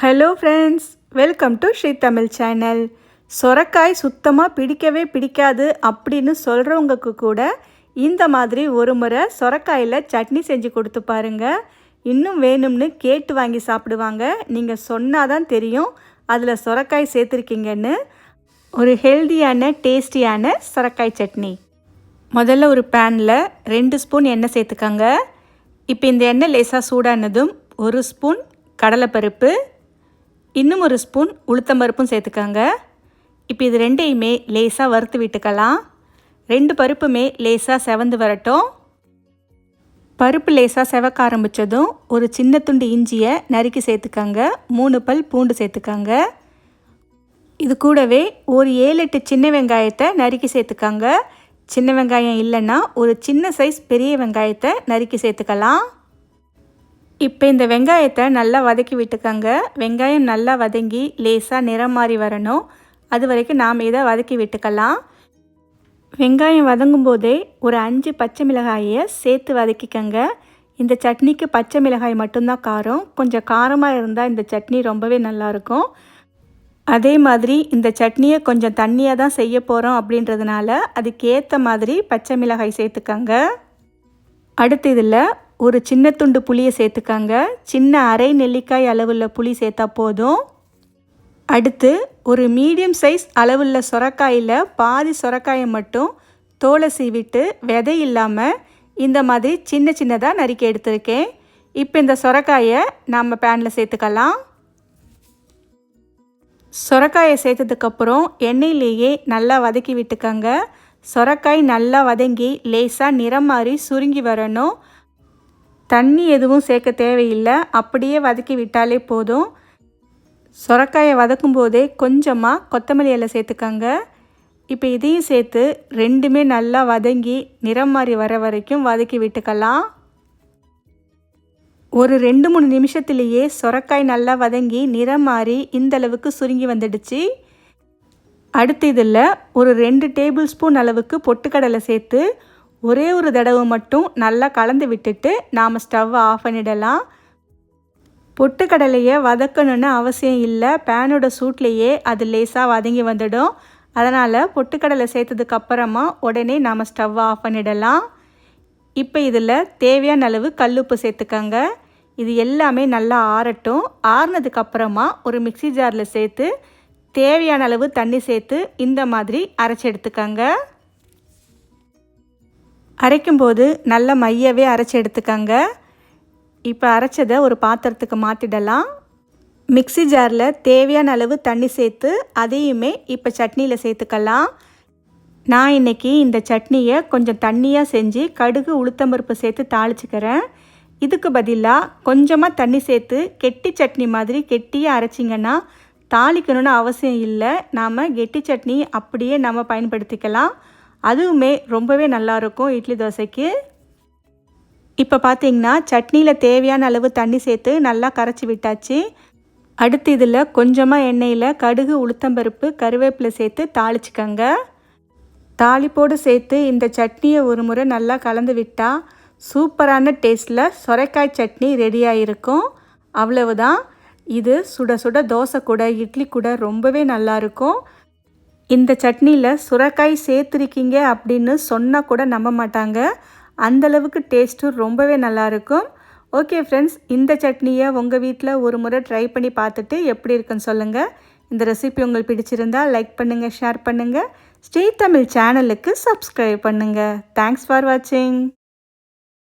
Hello friends welcome to Sri Tamil channel சொரக்காய் சுத்தமாக பிடிக்கவே பிடிக்காது அப்படின்னு சொல்கிறவங்களுக்கு கூட இந்த மாதிரி ஒரு முறை சொரக்காயில் சட்னி செஞ்சு கொடுத்து பாருங்கள் இன்னும் வேணும்னு கேட்டு வாங்கி சாப்பிடுவாங்க. நீங்கள் சொன்னால் தான் தெரியும் அதில் சொரக்காய் சேர்த்துருக்கீங்கன்னு. ஒரு ஹெல்தியான டேஸ்டியான சொரக்காய் சட்னி. முதல்ல ஒரு பேனில் ரெண்டு ஸ்பூன் எண்ணெய் சேர்த்துக்கோங்க. இப்போ இந்த எண்ணெய் லேசாக சூடானதும் ஒரு ஸ்பூன் கடலைப்பருப்பு இன்னும் ஒரு ஸ்பூன் உளுத்தம்பருப்பும் சேர்த்துக்கோங்க. இப்போ இது ரெண்டையுமே லேசாக வறுத்து விட்டுக்கலாம். ரெண்டு பருப்புமே லேசாக செவந்து வரட்டும். பருப்பு லேசாக செவக்க ஆரம்பித்ததும் ஒரு சின்ன துண்டு இஞ்சியை நறுக்கி சேர்த்துக்கோங்க. மூணு பல் பூண்டு சேர்த்துக்கோங்க. இது கூடவே ஒரு ஏழு எட்டு சின்ன வெங்காயத்தை நறுக்கி சேர்த்துக்கோங்க. சின்ன வெங்காயம் இல்லைன்னா ஒரு சின்ன சைஸ் பெரிய வெங்காயத்தை நறுக்கி சேர்த்துக்கலாம். இப்போ இந்த வெங்காயத்தை நல்லா வதக்கி விட்டுக்கோங்க. வெங்காயம் நல்லா வதங்கி லேசாக நிறம் மாறி வரணும். அது வரைக்கும் நாம் இதை வதக்கி விட்டுக்கலாம். வெங்காயம் வதங்கும் போதே ஒரு அஞ்சு பச்சை மிளகாயை சேர்த்து வதக்கிக்கோங்க. இந்த சட்னிக்கு பச்சை மிளகாய் மட்டும்தான் காரம். கொஞ்சம் காரமாக இருந்தால் இந்த சட்னி ரொம்பவே நல்லாயிருக்கும் அதே மாதிரி இந்த சட்னியை கொஞ்சம் தண்ணியாக தான் செய்ய போகிறோம் அப்படின்றதுனால அதுக்கேற்ற மாதிரி பச்சை மிளகாய் சேர்த்துக்கோங்க. அடுத்து இதில் ஒரு சின்ன துண்டு புளியை சேர்த்துக்காங்க. சின்ன அரை நெல்லிக்காய் அளவுள்ள புளி சேர்த்தா போதும். அடுத்து ஒரு மீடியம் சைஸ் அளவுள்ள சுரக்காயில் பாதி சொரக்காயை மட்டும் தோலை சீவிட்டு விதை இல்லாமல் இந்த மாதிரி சின்ன சின்னதாக நறுக்கி எடுத்திருக்கேன். இப்போ இந்த சொரக்காயை நாம் பேனில் சேர்த்துக்கலாம். சொரக்காயை சேர்த்ததுக்கப்புறம் எண்ணெயிலேயே நல்லா வதக்கி விட்டுக்கோங்க. சொரக்காய் நல்லா வதங்கி லேசாக நிறம் மாறி சுருங்கி வரணும். தண்ணி எதுவும் சேர்க்க தேவையில்லை. அப்படியே வதக்கி விட்டாலே போதும். சொரக்காயை வதக்கும் போதே கொஞ்சமாக கொத்தமல்லி இலை சேர்த்துக்கோங்க. இப்போ இதையும் சேர்த்து ரெண்டுமே நல்லா வதங்கி நிறம் மாறி வர வரைக்கும் வதக்கி விட்டுக்கலாம். ஒரு ரெண்டு மூணு நிமிஷத்துலேயே சொரக்காய் நல்லா வதங்கி நிறம் மாறி இந்தளவுக்கு சுருங்கி வந்துடுச்சு. அடுத்து இதில் ஒரு ரெண்டு டேபிள் ஸ்பூன் அளவுக்கு பொட்டுக்கடலை சேர்த்து ஒரே ஒரு தடவை மட்டும் நல்லா கலந்து விட்டுட்டு நாம் ஸ்டவ்வை ஆஃப் பண்ணிடலாம். பொட்டுக்கடலையை வதக்கணுன்னு அவசியம் இல்லை. பேனோட சூட்லேயே அது லேசாக வதங்கி வந்துடும். அதனால் பொட்டுக்கடலை சேர்த்ததுக்கு அப்புறமா உடனே நாம் ஸ்டவ்வை ஆஃப் பண்ணிடலாம். இப்போ இதில் தேவையான அளவு கல்லுப்பு சேர்த்துக்கோங்க. இது எல்லாமே நல்லா ஆறட்டும். ஆறுனதுக்கப்புறமா ஒரு மிக்சி ஜாரில் சேர்த்து தேவையான அளவு தண்ணி சேர்த்து இந்த மாதிரி அரைச்சி எடுத்துக்கோங்க. அரைக்கும்போது நல்ல மையவே அரைச்சி எடுத்துக்கோங்க. இப்போ அரைச்சதை ஒரு பாத்திரத்துக்கு மாற்றிடலாம் மிக்சி ஜாரில் தேவையான அளவு தண்ணி சேர்த்து அதையுமே இப்போ சட்னியில் சேர்த்துக்கலாம். நான் இன்றைக்கி இந்த சட்னியை கொஞ்சம் தண்ணியாக செஞ்சு கடுகு உளுத்தம்பருப்பு சேர்த்து தாளிச்சுக்கிறேன். இதுக்கு பதிலாக கொஞ்சமாக தண்ணி சேர்த்து கெட்டி சட்னி மாதிரி கெட்டியாக அரைச்சிங்கன்னா தாளிக்கணும்னு அவசியம் இல்லை. நாம் கெட்டி சட்னி அப்படியே நம்ம பயன்படுத்திக்கலாம். அதுவுமே ரொம்பவே நல்லாயிருக்கும். இட்லி தோசைக்கு. இப்போ பார்த்தீங்கன்னா சட்னியில் தேவையான அளவு தண்ணி சேர்த்து நல்லா கரைச்சி விட்டாச்சு. அடுத்து இதில் கொஞ்சமாக எண்ணெயில் கடுகு உளுத்தம்பருப்பு கருவேப்பிலை சேர்த்து தாளிச்சுக்கோங்க. தாளிப்போடு சேர்த்து இந்த சட்னியை ஒரு முறை நல்லா கலந்து விட்டால் சூப்பரான டேஸ்ட்டில் சொரைக்காய் சட்னி ரெடியாக இருக்கும் அவ்வளவுதான். இது சுட சுட தோசை கூட இட்லி கூட ரொம்பவே நல்லாயிருக்கும். இந்த சட்னியில் சுரக்காய் சேர்த்துருக்கீங்க அப்படின்னு சொன்னால் கூட நம்ப மாட்டாங்க. அந்தளவுக்கு டேஸ்ட்டும் ரொம்பவே நல்லாயிருக்கும் ஓகே ஃப்ரெண்ட்ஸ் இந்த சட்னியை உங்கள் வீட்டில் ஒரு முறை ட்ரை பண்ணி பார்த்துட்டு எப்படி இருக்குன்னு சொல்லுங்கள் இந்த ரெசிபி உங்களுக்கு பிடிச்சிருந்தால் லைக் பண்ணுங்கள் ஷேர் பண்ணுங்கள் ஸ்ரீ தமிழ் சேனலுக்கு சப்ஸ்கிரைப் பண்ணுங்கள் தேங்க்ஸ் ஃபார் வாட்சிங்